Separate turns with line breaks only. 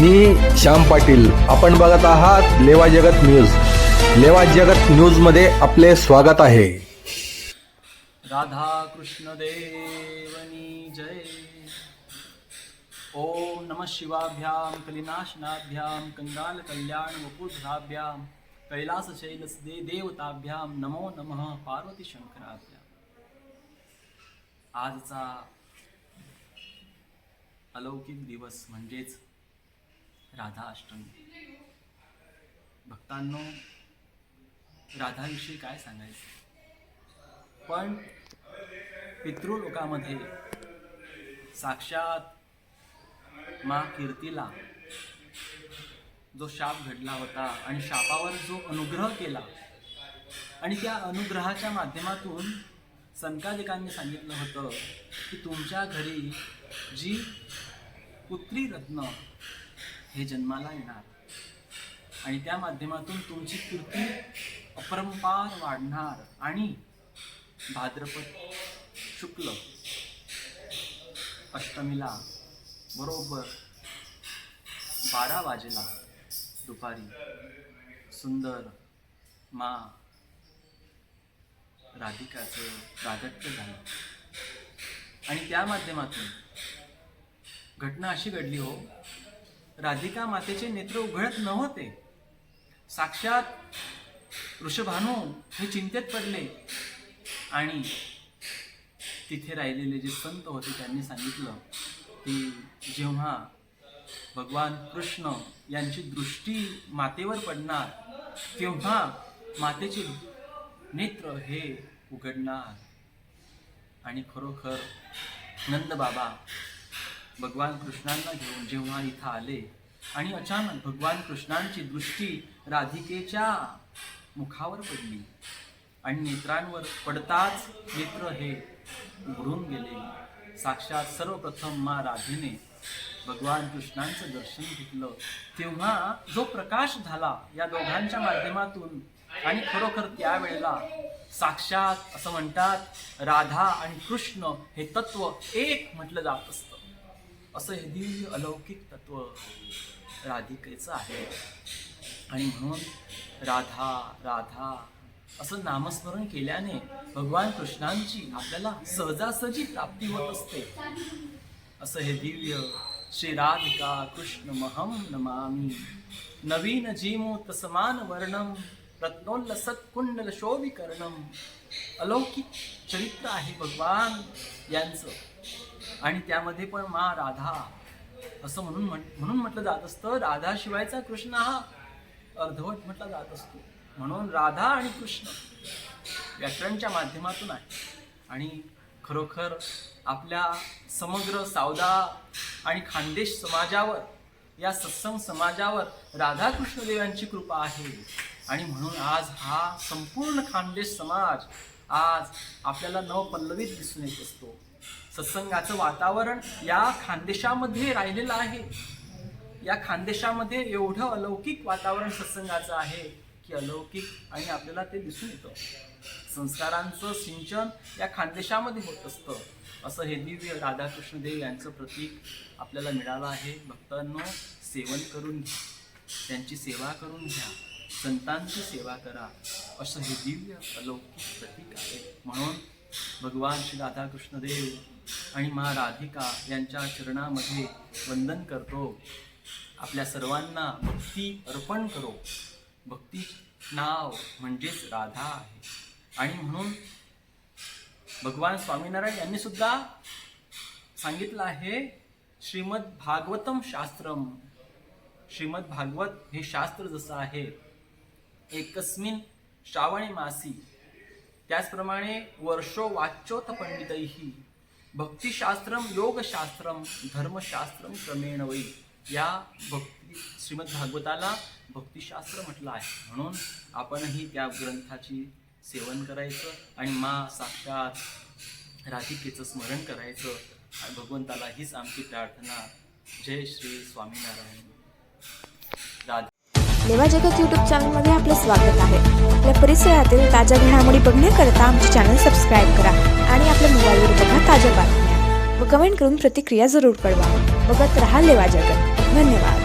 मी श्याम पाटील. आपण बघत आहात लेवा जगत न्यूज. लेवा जगत न्यूजमध्ये आपले स्वागत आहे.
राधा कृष्ण देवनी जय. ओम नमः शिवाभ्याम कलिनाशनाभ्याम कंगाल कल्याण वपुधाभ्याम कैलास शैलस दे देवताभ्याम नमो नमः पार्वती शंकराभ्याम आजचा अलौकिक दिवस म्हणजेच राधा अष्टमी भक्तांनो राधाविषयी काय सांगायचं? पण पितृलोकामध्ये साक्षात मा कीर्तीला जो शाप घडला होता आणि शापावर जो अनुग्रह केला आणि त्या अनुग्रहाच्या माध्यमातून संकालिकांनी सांगितलं होतं की तुमच्या घरी जी पुत्री रत्न हे जन्माला येणार. आणि त्या माध्यमातून तुमची कीर्ती अपरंपार वाढणार आणि भाद्रपद शुक्ल अष्टमीला बरोबर बारा वाजेला दुपारी सुंदर मा राधिकाचं प्रागट्य झालं. आणि त्या माध्यमातून घटना अशी घडली हो राधिका मातेचे नेत्र उघडत नव्हते. साक्षात ऋषभानू हे चिंतेत पडले आणि तिथे राहिलेले जे संत होते त्यांनी सांगितलं की जेव्हा भगवान कृष्ण यांची दृष्टी मातेवर पडणार तेव्हा मातेचे नेत्र हे उघडणार. आणि खरोखर नंद बाबा भगवान कृष्णांना घेऊन जेव्हा इथं आले आणि अचानक भगवान कृष्णांची दृष्टी राधिकेच्या मुखावर पडली आणि नेत्रांवर पडताच नेत्र हे उघडून गेले. साक्षात सर्वप्रथम मा राधेने भगवान कृष्णांचं दर्शन घेतलं. तेव्हा जो प्रकाश झाला या दोघांच्या माध्यमातून आणि खरोखर त्यावेळेला साक्षात असं म्हणतात राधा आणि कृष्ण हे तत्व एक म्हटलं जात असतं. असं हे दिव्य अलौकिक तत्व राधिकेचं आहे. आणि म्हणून राधा राधा असं नामस्मरण केल्याने भगवान कृष्णांची आपल्याला सहजासहजी प्राप्ती होत असते. असं हे दिव्य श्री राधिका कृष्ण महम नमामी. नवीन जीमो तसमान वर्णम रत्नोल्लसत कुंडल शोभिकर्णम अलौकिक चरित्र आहे भगवान यांचं. आणि त्यामध्ये पण मा राधा असं म्हणून म्हण म्हणून म्हटलं जात असतं राधा शिवायचा कृष्ण हा अर्धवट म्हटला जात असतो. म्हणून राधा आणि कृष्ण व्याकरणच्या माध्यमातून आहे. आणि खरोखर आपल्या समग्र सावदा आणि खानदेश समाजावर या सत्संग समाजावर राधा कृष्णदेवांची कृपा आहे. आणि म्हणून आज हा संपूर्ण खानदेश समाज आज आपल्याला नवपल्लवीत दिसून येत असतो. सत्संगाचं वातावरण या खानदेशामध्ये राहिलेलं आहे. या खानदेशामध्ये एवढं अलौकिक वातावरण सत्संगाचं आहे की अलौकिक आणि आपल्याला ते दिसून येतं. संस्कारांचं सिंचन या खानदेशामध्ये होत असतं. असं हे दिव्य राधाकृष्ण देव यांचं प्रतीक आपल्याला मिळालं आहे. भक्तांनो सेवन करून घ्या. त्यांची सेवा करून घ्या. संतांची सेवा करा. असं हे दिव्य अलौकिक प्रतीक आहे. म्हणून भगवान श्री राधाकृष्णदेव आणि मा राधिका यांच्या चरणामध्ये वंदन करतो. आपल्या सर्वांना भक्ती अर्पण करो. भक्ती नाव म्हणजेच राधा आहे. आणि म्हणून भगवान स्वामीनारायण यांनी सुद्धा सांगितलं आहे श्रीमद भागवतम शास्त्रम. श्रीमद भागवत हे शास्त्र जसं आहे एकस्मिन श्रावणी मासी त्याचप्रमाणे वर्षो वाच्योत पंडितैही भक्तिशास्त्रम योगशास्त्रम धर्मशास्त्रम क्रमेण वै या भक्ती श्रीमद भागवताला भक्तिशास्त्र म्हटलं आहे. म्हणून आपणही त्या ग्रंथाची सेवन करायचं आणि मा साक्षात राधिकेचं स्मरण करायचं आणि भगवंताला हीच आमची प्रार्थना. जय श्री स्वामीनारायण. राधा.
लेवा जगत यूट्यूब चॅनलमध्ये आपलं स्वागत आहे. आपल्या परिसरातील ताज्या घडामोडी बघण्याकरता आमचे चॅनल सबस्क्राईब करा आणि आपल्या मोबाईलवर ताज्या बातम्या. व कमेंट करून प्रतिक्रिया जरूर कळवा. बघत रहा लेवा जगत धन्यवाद.